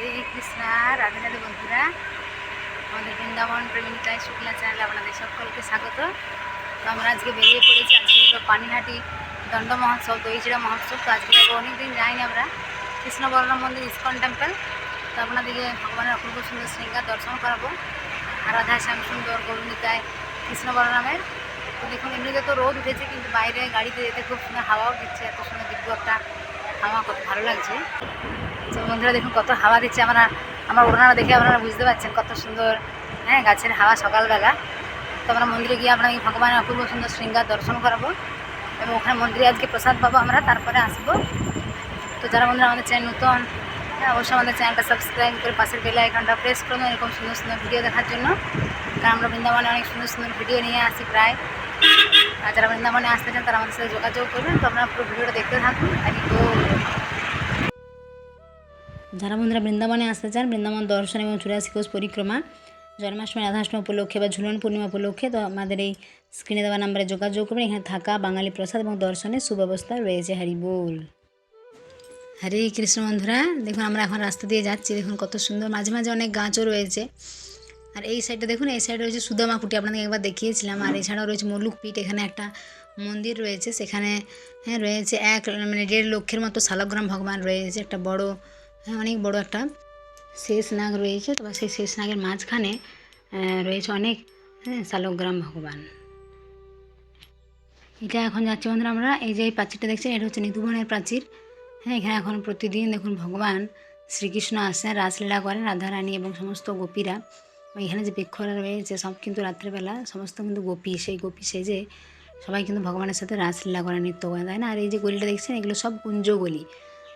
হরে কৃষ্ণা, রাধে রাধে বন্ধুরা। আমাদের বৃন্দাবন প্রেমিকায় শুক্লা চ্যানেলে আপনাদের সকলকে স্বাগত। তো আমরা আজকে বেরিয়ে পড়েছি, আজকে হলো পানিহাটি দণ্ড মহোৎসব দইচিড়া মহোৎসব। তো আজকে যাব অনেকদিন যাইনি আমরা। কৃষ্ণ বলরাম মন্দির ইস্কন টেম্পল তো আপনাদেরকে ভগবানের অপূর্ব সুন্দর শৃঙ্গার দর্শন করাবো। আর রাধা শ্যাম সুন্দর গরুণিতায় কৃষ্ণ বলরামের। তো দেখুন, এমনিতে তো রোদ উঠেছে, কিন্তু বাইরে গাড়িতে যেতে খুব সুন্দর হাওয়াও দিচ্ছে, এত সুন্দর দিব্য একটা হাওয়া, কত ভালো লাগছে। তো বন্ধুরা দেখুন, কত হাওয়া দিচ্ছে আমরা, আমার ওড়নাটা দেখে আপনারা বুঝতে পারছেন কত সুন্দর। হ্যাঁ গাছের হাওয়া সকালবেলা। তো আমরা মন্দিরে গিয়ে আপনাকে ভগবানের অপূর্ব সুন্দর শৃঙ্গার দর্শন করাবো এবং ওখানে মন্দিরে আজকে প্রসাদ পাবো আমরা, তারপরে আসব। তো যারা বন্ধুরা আমাদের চ্যানেল নতুন হ্যাঁ অবশ্যই আমাদের চ্যানেলটা সাবস্ক্রাইব করে পাশের বেল আইকনটা প্রেস করুন এরকম সুন্দর সুন্দর ভিডিও দেখার জন্য। কারণ আমরা বৃন্দাবনে অনেক সুন্দর সুন্দর ভিডিও নিয়ে আসি প্রায়। আর যারা বৃন্দাবনে আসতে চান তারা আমাদের সাথে যোগাযোগ করবেন। তো আপনারা পুরো ভিডিওটা দেখতে থাকুন, আর যারা বন্ধুরা বৃন্দাবনে আসতে চান, বৃন্দাবন দর্শন এবং চুরাশি কোষ পরিক্রমা। জন্মাষ্টমী, রাধাষ্টমী উপলক্ষে বা ঝুলন পূর্ণিমা উপলক্ষে তো আমাদের এই স্ক্রিনে দেওয়া নাম্বারে যোগাযোগ করবেন। এখানে থাকা বাঙালি প্রসাদ এবং দর্শনের সুব্যবস্থা রয়েছে। হরি বল। হরে কৃষ্ণ বন্ধুরা, দেখুন আমরা এখন রাস্তা দিয়ে যাচ্ছি। দেখুন কত সুন্দর, মাঝে মাঝে অনেক গাছও রয়েছে। আর এই সাইডে দেখুন, এই সাইডে রয়েছে সুদামা কুটি আপনাদের একবার দেখিয়েছিলাম। আর এছাড়াও রয়েছে মল্লুক পীঠ এখানে একটা মন্দির রয়েছে। সেখানে হ্যাঁ রয়েছে এক মানে দেড় লক্ষের মতো শালগ্রাম ভগবান রয়েছে। একটা বড় অনেক বড় একটা শেষ নাগ রয়েছে। তো সেই শেষ নাগের মাঝখানে রয়েছে অনেক হ্যাঁ শালগ্রাম ভগবান। এটা এখন যাচ্ছি বন্ধুরা আমরা, এই যে এই প্রাচীরটা দেখছেন, এটা হচ্ছে নিধুবনের প্রাচীর। হ্যাঁ এখানে এখন প্রতিদিন দেখুন ভগবান শ্রীকৃষ্ণ আসেন, রাসলীলা করেন, রাধারানী এবং সমস্ত গোপীরা। এখানে যে বৃক্ষরা রয়েছে, সব কিন্তু রাত্রেবেলা, সমস্ত কিন্তু গোপী। সেই গোপী সেজে সবাই কিন্তু ভগবানের সাথে রাসলীলা করে নৃত্য করে তাই না? আর এই যে গলিটা দেখছেন, এগুলো সব কুঞ্জ গলি।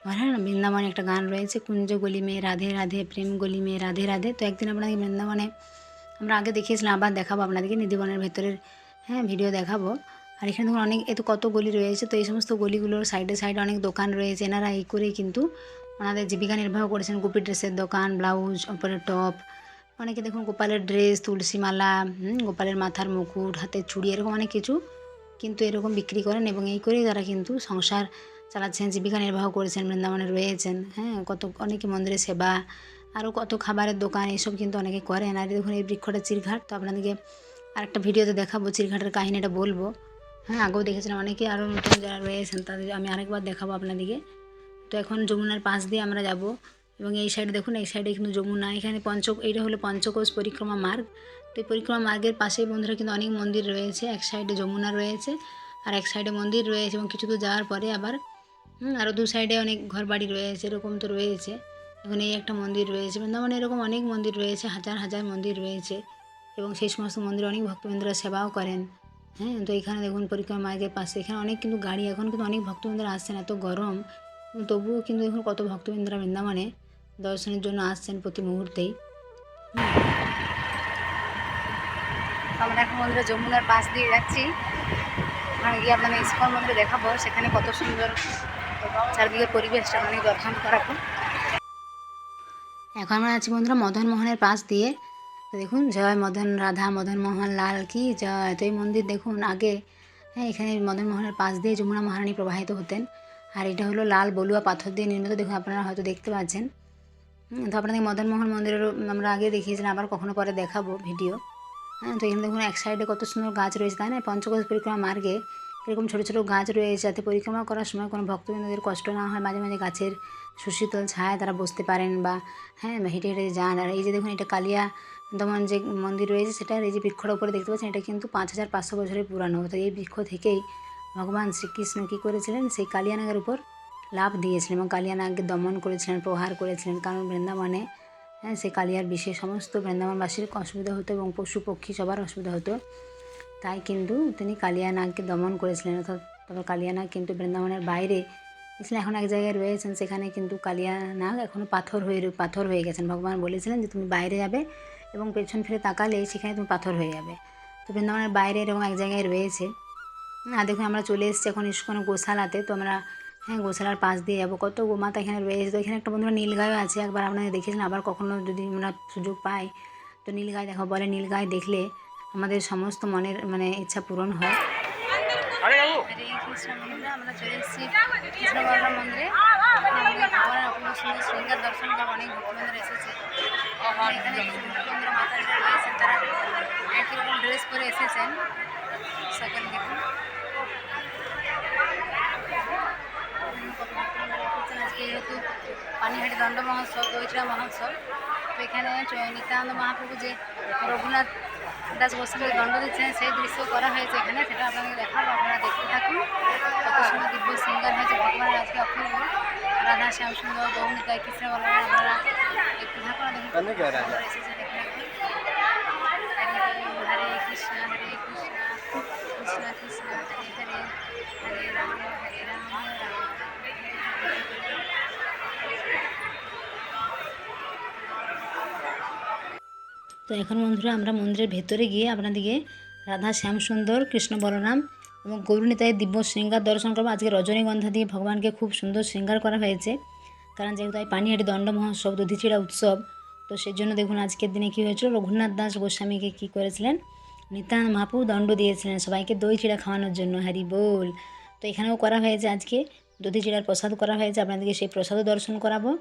আমার হ্যাঁ বৃন্দাবনে একটা গান রয়েছে, কুঞ্জ গলি মেয়ে রাধে রাধে, প্রেম গলি মেয়ে রাধে রাধে। তো একদিন আপনাদের বৃন্দাবনে, আমরা আগে দেখিয়েছিলাম, আবার দেখাবো আপনাদেরকে, নিধিবনের ভেতরের হ্যাঁ ভিডিও দেখাবো। আর এখানে দেখুন অনেক, এত কত গলি রয়েছে, তো এই সমস্ত গলিগুলোর সাইডে সাইডে অনেক দোকান রয়েছে, এনারা এই করেই কিন্তু ওনাদের জীবিকা নির্বাহ করেছেন। গোপী ড্রেসের দোকান, ব্লাউজ, ওপরে টপ। অনেকে দেখুন গোপালের ড্রেস, তুলসী মালা গোপালের মাথার মুকুট, হাতের চুড়ি, এরকম অনেক কিছু কিন্তু এরকম বিক্রি করেন এবং এই করেই তারা কিন্তু সংসার চালাচ্ছেন জীবিকা নির্বাহ করেছেন, বৃন্দাবনে রয়েছেন হ্যাঁ কত, অনেকে মন্দিরে সেবা আরও কত খাবারের দোকান এইসব কিন্তু অনেকে করেন। আর দেখুন এই বৃক্ষটা চিরঘাট, তো আপনাদেরকে আরেকটা ভিডিওতে দেখাবো চিরঘাটের কাহিনিটা বলব। হ্যাঁ আগেও দেখেছিলাম, অনেকে আরও নতুন যারা রয়েছেন, তাদের আমি আরেকবার দেখাবো আপনাদেরকে। তো এখন যমুনার পাশ দিয়ে আমরা যাব, এবং এই সাইডে দেখুন, এই সাইডে কিন্তু যমুনা, এখানে পঞ্চ এইটা হলো পঞ্চকোষ পরিক্রমা মার্গ। তো এই পরিক্রমা মার্গের পাশেই বন্ধুরা কিন্তু অনেক মন্দির রয়েছে, এক সাইডে যমুনা রয়েছে, আর এক সাইডে মন্দির রয়েছে, এবং কিছু দূর যাওয়ার পরে আবার হুম, আরও দু সাইডে অনেক ঘর বাড়ি রয়েছে এরকম তো রয়েছে। এখন এই একটা মন্দির রয়েছে বৃন্দাবনে এরকম অনেক মন্দির রয়েছে হাজার হাজার মন্দির রয়েছে। এবং সেই সমস্ত মন্দিরে অনেক ভক্তবৃন্দরা সেবাও করেন। হ্যাঁ তো এখানে দেখুন পরিক্রমা মার্গের পাশে এখানে অনেক কিন্তু গাড়ি এখন কিন্তু অনেক ভক্তবৃন্দরা আসছেন এত গরম। তবুও কিন্তু এখন কত ভক্তবৃন্দরা বৃন্দাবনে দর্শনের জন্য আসছেন প্রতি মুহূর্তেই। আমরা এখন বন্ধুরা যমুনার পাশ দিয়ে যাচ্ছি। ওখানে গিয়ে আপনাদের ইস্কন মন্দিরে দেখাবো সেখানে কত সুন্দর চারদিকের পরিবেশটা মানে দর্শন করাবো এখন। আমরা আছি বন্ধুরা মদন মোহনের পাশ দিয়ে। দেখুন জয় মদন রাধা মদন মোহন লাল কি জয়। তো এই মন্দির দেখুন আগে হ্যাঁ এখানে মদন মোহনের পাশ দিয়ে যমুনা মহারানী প্রবাহিত হতেন। আর এটা হলো লাল বলুয়া পাথর দিয়ে নির্মিত। দেখুন আপনারা হয়তো দেখতে পাচ্ছেন। হুম, তো আপনাদের মদন মোহন আমরা আগে দেখিয়েছিলাম আবার কখনো পরে দেখাবো ভিডিও। হ্যাঁ তো এখানে দেখুন এক সাইডে কত সুন্দর গাছ রয়েছে তাই না? পঞ্চকোষ পরিক্রমা মার্গে এরকম ছোটো ছোটো গাছ রয়েছে যাতে পরিক্রমা করার সময় কোনো ভক্তবৃন্দদের কষ্ট না হয়, মাঝে মাঝে গাছের সুশীতল ছায়া তারা বসতে পারেন বা হ্যাঁ হেঁটে হেঁটে যান। আর এই যে দেখুন, এটা কালিয়া দমন যে মন্দির রয়েছে, সেটার এই যে বৃক্ষর ওপরে দেখতে পাচ্ছেন, এটা কিন্তু পাঁচ হাজার পাঁচশো বছরের পুরানো। তো এই বৃক্ষ থেকেই ভগবান শ্রীকৃষ্ণ কী করেছিলেন? সেই কালিয়ানাগের উপর লাভ দিয়েছিলেন এবং কালিয়ানাগকে দমন করেছিলেন, প্রহার করেছিলেন। কারণ বৃন্দাবনে হ্যাঁ সেই কালিয়ার বিষে সমস্ত বৃন্দাবনবাসীর অসুবিধা হতো এবং পশু পক্ষী সবার অসুবিধা হতো। তাই কিন্তু তিনি কালিয়ানাগকে দমন করেছিলেন। অর্থাৎ তবে কালিয়ানাগ কিন্তু বৃন্দাবনের বাইরে এখানে এখন এক জায়গায় রয়েছেন, সেখানে কিন্তু কালিয়ানাগ এখনও পাথর হয়ে পাথর হয়ে গেছেন। ভগবান বলেছিলেন যে, তুমি বাইরে যাবে এবং পেছন ফিরে তাকালেই সেখানে তুমি পাথর হয়ে যাবে। তো বৃন্দাবনের বাইরে এরকম এক জায়গায় রয়েছে। আর দেখুন, আমরা চলে এসেছি এখন ইস্কন গোশালাতে। তো আমরা হ্যাঁ গোশালার পাশ দিয়ে যাব। কত গোমাতা এখানে রয়েছে। তো এখানে একটা বন্ধুরা নীলগায়ও আছে। একবার আপনাদের দেখেছিলেন আবার কখনো যদি আমরা সুযোগ পাই, তো নীলগায় দেখো বলে নীলগায় দেখলে আমাদের সমস্ত মনের মানে ইচ্ছা পূরণ হয়। আমরা চলে এসেছি কৃষ্ণ বলরাম মন্দিরে ভগবানের অপূর্ব সুন্দর দর্শন করব অনেক এসেছে। আর এখানে কিছু মাতাজিরা রয়েছেন তারা একই রকম ড্রেস পরে এসেছেন। সকলে দেখুন। আজকে যেহেতু পানিহাটি দণ্ড মহোৎসব দইচড়া মহোৎসব তো এখানে নিত্যানন্দ মহাপ্রভু যে রঘুনাথ দাস গোস্বামীকে দণ্ড দিচ্ছেন সেই দৃশ্য করা হয়েছে এখানে সেটা আপনাদের দেখাবো আপনারা দেখতে থাকুন। কত সুন্দর দিব্য সিঙ্গার হয়েছে ভগবানের আজকে অপূর্ব। রাধা শ্যাম সুন্দর গৌমিতা কৃষ্ণ বলরাম আপনারা দেখতে থাকুন। দেখুন এসেছে হরে কৃষ্ণ হরে কৃষ্ণ কৃষ্ণ কৃষ্ণ হরে হরে হরে রাম হরে রাম রাম রাম হরে হরে। তো এখন বন্ধুরা আমরা মন্দিরের ভেতরে গিয়ে আপনাদেরকে রাধা শ্যাম সুন্দর কৃষ্ণ বলরাম এবং গৌরনীতায় দিব্য শৃঙ্গার দর্শন করব। আজকে রজনীগন্ধা দিয়ে ভগবানকে খুব সুন্দর শৃঙ্গার করা হয়েছে। কারণ যেহেতু এই পানিহাটি দণ্ড মহোৎসব, দধিচিড়া উৎসব, তো সেই জন্য দেখুন আজকের দিনে কী হয়েছিল? রঘুনাথ দাস গোস্বামীকে কী করেছিলেন? নিত্যানন্দ মহাপ্রভু দণ্ড দিয়েছিলেন সবাইকে দই চিড়া খাওয়ানোর জন্য। হ্যারি বল। তো এখানেও করা হয়েছে আজকে। দধি চিড়ার প্রসাদ করা হয়েছে। আপনাদেরকে সেই প্রসাদও দর্শন করাবো।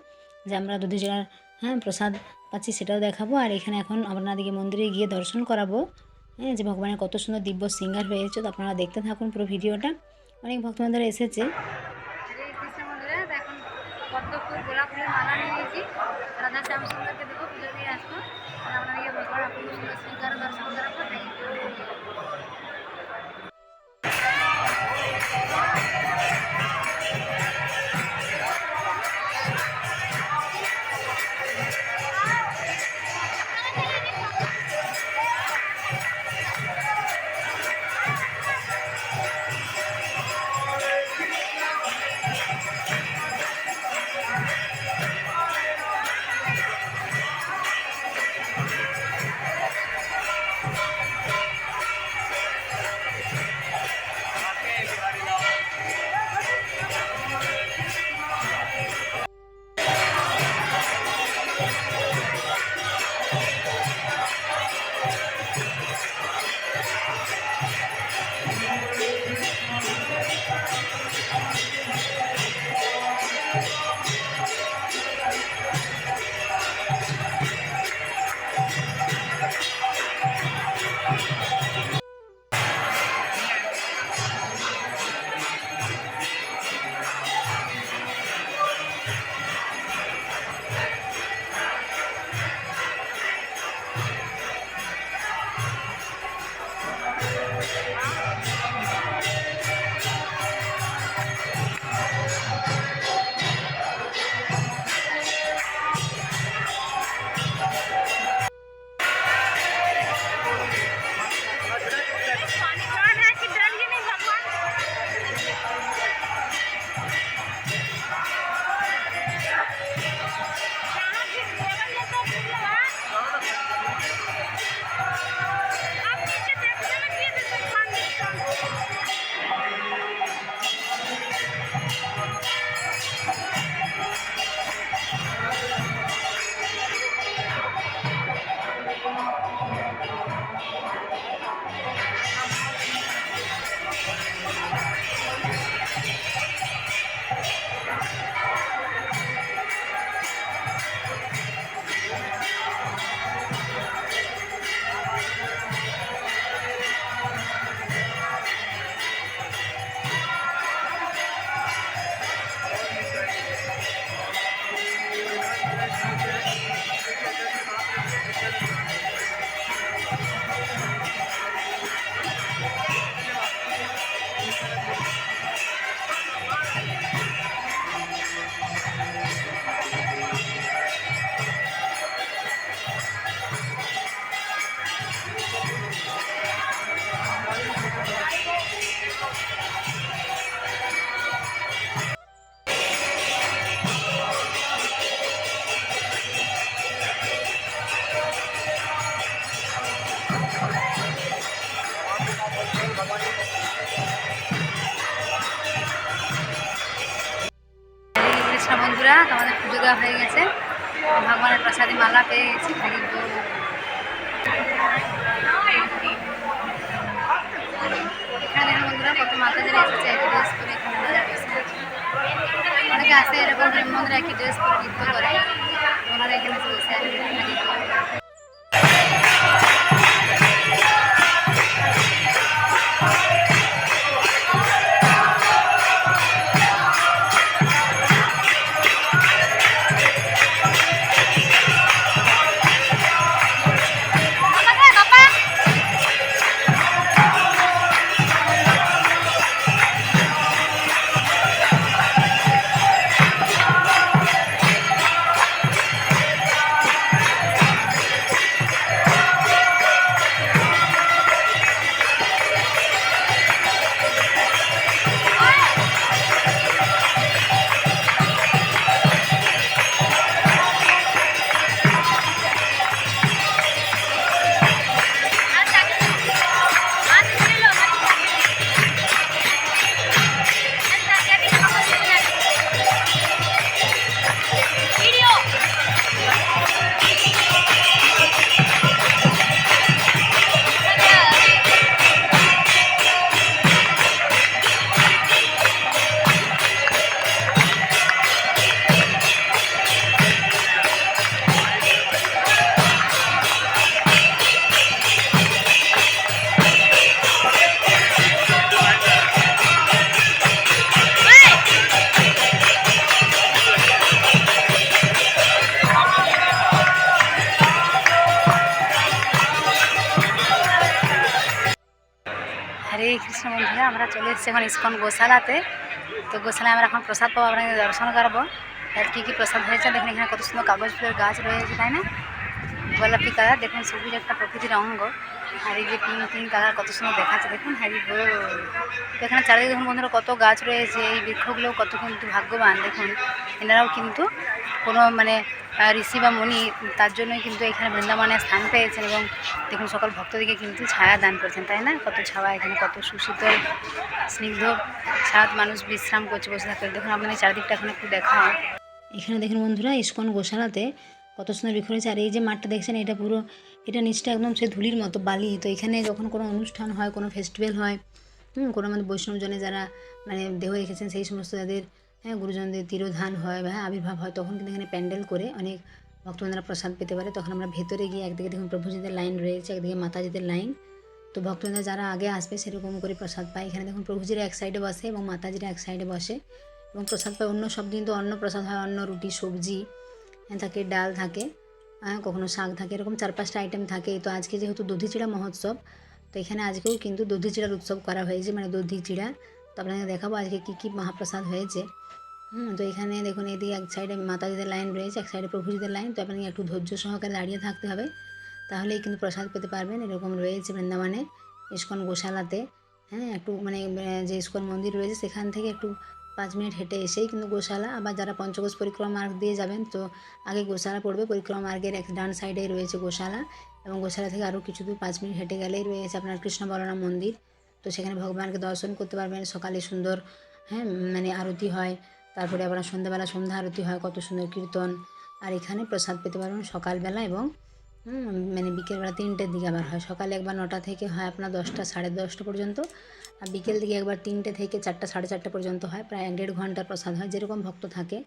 যে আমরা দধি চিড়ার হ্যাঁ প্রসাদ পাচ্ছি সেটাও দেখাবো। আর এখানে এখন আপনাদেরকে মন্দিরে গিয়ে দর্শন করাবো। হ্যাঁ যে ভগবানের কত সুন্দর দিব্য সিঙ্গার হয়েছে, তো আপনারা দেখতে থাকুন পুরো ভিডিওটা। অনেক ভক্তবন্ধুরা এসেছে। কৃষ্ণ বন্ধুরা, তোমাদের পুজো দেওয়া হয়ে গেছে ভগবানের প্রসাদী মালা পেয়ে গেছি। এখানে বন্ধুরা কত মাতাজিরা এসেছে একই ড্রেস করে। অনেকে আসে এরকম মন্দিরে একই ড্রেস করে নৃত্য করে ওনারা এখানে আমরা এখন ইস্কন গোশালাতে। তো গোশালায় আমরা এখন প্রসাদ পাবো আপনাদের দর্শন করব। আর কী কী প্রসাদ হয়েছে দেখুন, এখানে কত সুন্দর কাগজ ফুলের গাছ রয়েছে, তাই না? গোলাপি কালার, দেখুন সবুজ একটা প্রকৃতির অঙ্গ। আর এই যে পিঙ্ক পিঙ্ক কালার কত সুন্দর দেখাচ্ছে, দেখুন, হ্যারি এখানে চারিদিকে দেখুন বন্ধুরা কত গাছ রয়েছে, এই বৃক্ষগুলো কত কিন্তু ভাগ্যবান, দেখুন। এনারাও কিন্তু কোনো মানে ঋষি বা মুনি, তার জন্যই কিন্তু এখানে বৃন্দাবনে স্থান পেয়েছেন এবং দেখুন সকল ভক্তদিকে কিন্তু ছায়া দান করেছেন, তাই না? কত ছায়া এখানে, কত সুশীতল, স্নিগ্ধ ছাদ মানুষ বিশ্রাম করছে, বসে থাকতে দেখুন আপনাদের চারিদিকটা এখন একটু দেখা এখানে দেখুন বন্ধুরা, ইস্কন গোশালাতে কত সুন্দর বৃক্ষ রয়েছে আর এই যে মাঠটা দেখছেন, এটা পুরো, এটা নিচটা একদম সে ধুলির মতো বালি। তো এখানে যখন কোনো অনুষ্ঠান হয়, কোনো ফেস্টিভ্যাল হয় কোনো আমাদের বৈষ্ণবজনে যারা মানে দেহ রেখেছেন, সেই সমস্ত যাদের হ্যাঁ গুরুজনদের তিরোধান হয় বা হ্যাঁ, আবির্ভাব হয় তখন কিন্তু এখানে প্যান্ডেল করে অনেক ভক্তবৃন্দরা প্রসাদ পেতে পারে। তখন আমরা ভেতরে গিয়ে একদিকে দেখুন প্রভুজিদের লাইন রয়েছে একদিকে মাতাজিদের লাইন। তো ভক্তবৃন্দ যারা আগে আসবে সেরকম করে প্রসাদ পায়। এখানে দেখুন প্রভুজিরা এক সাইডে বসে এবং মাতাজিরা এক সাইডে বসে এবং প্রসাদ পায়। অন্য সব দিন তো অন্য প্রসাদ হয় অন্য রুটি সবজি হ্যাঁ, থাকে ডাল থাকে হ্যাঁ কখনো শাক থাকে এরকম চার পাঁচটা আইটেম থাকে। তো আজকে যেহেতু দধি চিড়া মহোৎসব তো এখানে আজকেও কিন্তু দধি চিড়ার উৎসব করা হয়েছে মানে দধি চিড়া তো আপনাদের দেখাবো আজকে কী কী মহাপ্রসাদ হয়েছে। হুম, তো এখানে দেখুন, এদিকে এক সাইডে মাতাজিদের লাইন রয়েছে, এক সাইডে প্রভুজিদের লাইন তো আপনাকে একটু ধৈর্য সহকারে দাঁড়িয়ে থাকতে হবে। তাহলেই কিন্তু প্রসাদ পেতে পারবেন, এরকম রয়েছে বৃন্দাবনে ইস্কন গোশালাতে। হ্যাঁ একটু মানে যে ইস্কন মন্দির রয়েছে, সেখান থেকে একটু পাঁচ মিনিট হেঁটে এসেই কিন্তু গোশালা, আবার যারা পঞ্চকোষ পরিক্রমা মার্গ দিয়ে যাবেন, তো আগে গোশালা পড়বে, পরিক্রমা মার্গের এক ডান সাইডেই রয়েছে গোশালা, এবং গোশালা থেকে আরও কিছু দূর পাঁচ মিনিট হেঁটে গেলেই রয়েছে আপনার কৃষ্ণ বলরাম মন্দির। তো সেখানে ভগবানকে দর্শন করতে পারবেন, সকালে সুন্দর হ্যাঁ মানে আরতি হয়। তারপরে আবার সন্ধ্যাবেলা সন্ধ্যা আরতি হয়, কত সুন্দর কীর্তন। আর এখানে প্রসাদ পেতে পারবেন সকালবেলা এবং মানে বিকেলবেলা তিনটের দিকে আবার হয়। সকালে একবার নটা থেকে হয় আপনার দশটা সাড়ে দশটা পর্যন্ত, আর বিকেল দিকে একবার তিনটে থেকে চারটা সাড়ে চারটা পর্যন্ত হয়। প্রায় দেড় ঘণ্টার প্রসাদ হয়, যেরকম ভক্ত থাকে।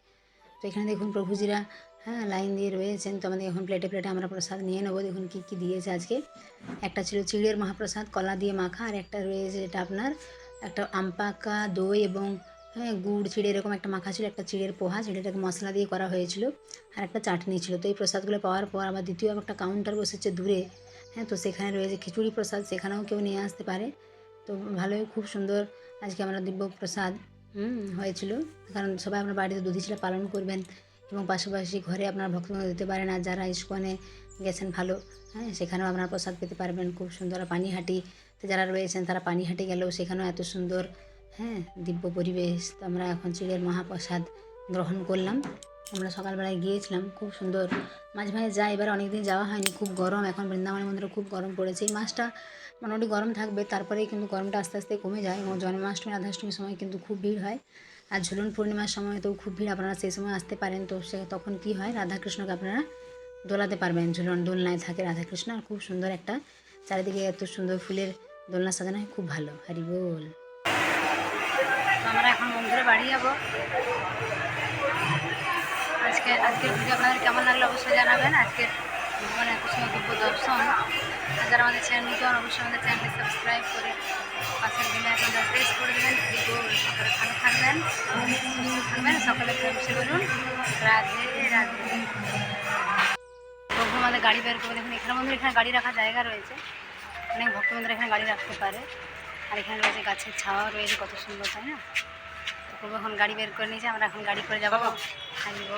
তো এখানে দেখুন প্রভুজিরা হ্যাঁ লাইন দিয়ে রয়েছেন। তো আমাদের এখন প্লেটে প্লেটে আমরা প্রসাদ নিয়ে নেব। দেখুন কী কী দিয়েছে আজকে। একটা ছিল চিড়ের মহাপ্রসাদ, কলা দিয়ে মাখা, আর একটা রয়েছে এটা আপনার একটা আম পাকা, দই এবং হ্যাঁ গুড় চিড়ে এরকম একটা মাখা ছিল, একটা চিড়ের পোহা চিড়েটাকে মশলা দিয়ে করা হয়েছিল আর একটা চাটনি ছিল। তো এই প্রসাদগুলো পাওয়ার পর আবার দ্বিতীয় একটা কাউন্টার বসেছে দূরে হ্যাঁ তো সেখানে রয়েছে খিচুড়ি প্রসাদ, সেখানেও কেউ নিয়ে আসতে পারে। তো ভালোই, খুব সুন্দর আজকে আমরা দিব্য প্রসাদ হয়েছিল। কারণ সবাই আপনার বাড়িতে দুধিছিলা পালন করবেন এবং পাশাপাশি ঘরে আপনার ভক্তবৃন্দ দিতে পারেন আর যারা ইস্কনে গেছেন ভালো হ্যাঁ সেখানেও আপনার প্রসাদ পেতে পারবেন। খুব সুন্দর পানিহাটি যারা রয়েছেন তারা পানিহাটি গেলেও সেখানেও এত সুন্দর হ্যাঁ দিব্য পরিবেশ। তো আমরা এখন চিড়ের মহাপ্রসাদ গ্রহণ করলাম। আমরা সকালবেলায় গিয়েছিলাম, খুব সুন্দর। মাঝে মাঝে যাই এবার অনেকদিন যাওয়া হয়নি, খুব গরম। এখন বৃন্দাবনের মন্দিরে খুব গরম পড়েছে। এই মাসটা মোটামুটি গরম থাকবে, তারপরেই কিন্তু গরমটা আস্তে আস্তে কমে যায় এবং জন্মাষ্টমী, রাধাষ্টমীর সময় কিন্তু খুব ভিড় হয়। আর ঝুলন পূর্ণিমার সময় তো খুব ভিড়, আপনারা সেই সময় আসতে পারেন। তো সে তখন কি হয়, রাধাকৃষ্ণকে আপনারা দোলাতে পারবেন। ঝুলন দোলনায় থাকে রাধাকৃষ্ণ, আর খুব সুন্দর একটা চারিদিকে এত সুন্দর ফুলের দোলনা সাজানো হয়, খুব ভালো। হরি বল। আমরা এখন বন্ধুরা বাড়ি যাব। আজকে আজকের ভিডিও আপনাদের কেমন লাগল অবশ্যই জানাবেন। আজকের মানে কুসুম দিব্য দর্শন যারা আমাদের চ্যানেল নতুন, অবশ্যই আমাদের চ্যানেলটি সাবস্ক্রাইব করে পাশের দিনে আপনারা প্রেস করে দেবেন। সকলে ভালো থাকবেন, সুস্থ থাকবেন, সকলে বসে বলুন রাধে রাধে। প্রভু আমাদের গাড়ি বের করে দেখুন। এখানে বন্ধুরা, এখানে গাড়ি রাখার জায়গা রয়েছে। অনেক ভক্ত বন্ধুরা এখানে গাড়ি রাখতে পারে। আর এখানে রয়েছে গাছের ছাওয়া রয়েছে, কত সুন্দর, তাই না? এখন গাড়ি বের করে নিয়েছে, আমরা এখন গাড়ি করে যাব। খাইব